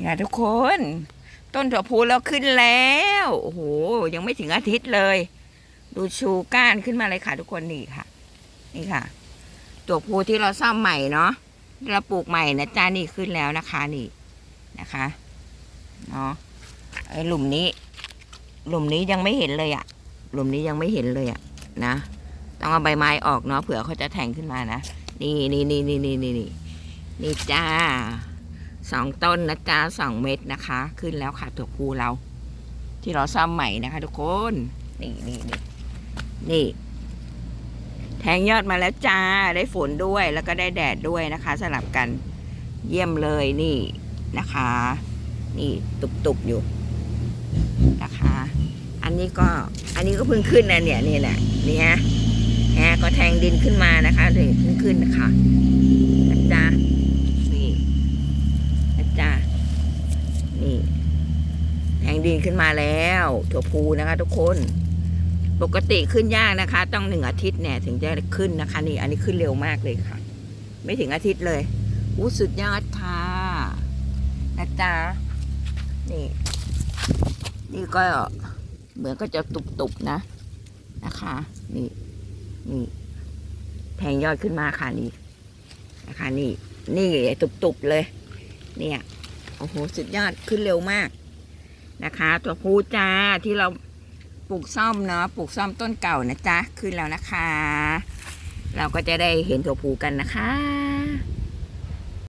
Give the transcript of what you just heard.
อย่าทุกคน ต้นถั่วพูเราขึ้นแล้ว โอ้โห ยังไม่ถึงอาทิตย์เลย ดูชูก้านขึ้นมาเลยค่ะ ทุกคนนี่ค่ะ นี่ค่ะ ตัวพูที่เราซ่อมใหม่เนาะเราปลูกใหม่นะจ้านี่ขึ้นแล้วนะคะนี่นะคะเนาะไอหลุมนี้ หลุมนี้ยังไม่เห็นเลยอะหลุมนี้ยังไม่เห็นเลยอะนะต้องเอาใบไม้ออกเนาะเผื่อเขาจะแทงขึ้นมานะนี่นี่นี่นี่นี่นี่นี่จ้า สองต้นนะจ้าสองเม็ดนะคะ ขึ้นแล้วค่ะตัวพูเรา ที่เราซ่อมใหม่นะคะ ทุกคน นี่นี่นี่นี่ แทงยอดมาแล้วจ้า ได้ฝนด้วยแล้วก็ได้แดดด้วยนะคะ สลับกันเยี่ยมเลยนี่นะคะ นี่ตุบๆอยู่นะคะ อันนี้ก็อันนี้ก็เพิ่งขึ้นนะเนี่ยนี่แหละนี่ฮะแฮะก็แทงดินขึ้นมานะคะนี่เพิ่งขึ้นนะคะนะจ๊ะนี่นะจ๊ะ นี่แทงดินขึ้นมาแล้วถั่วพูนะคะ ทุกคน ปกติขึ้นยากนะคะ ต้องหนึ่งอาทิตย์เนี่ย ถึงจะขึ้นนะคะ นี่อันนี้ขึ้นเร็วมากเลยค่ะ ไม่ถึงอาทิตย์เลยอู้สุดยอดค่ะนะจ๊ะนี่ นี่ก็เหมือนก็จะตุบๆนะนะคะ นี่นี่แทงยอดขึ้นมาค่ะนี่นะคะนี่ นี่ตุบๆเลย เนี่ย โอ้โห สุดยอดขึ้นเร็วมากนะคะ ตัวพูจ้าที่เราปลูกซ่อมเนาะปลูกซ่อมต้นเก่านะจ๊ะ ขึ้นแล้วนะคะ เราก็จะได้เห็นตัวผูกันนะคะ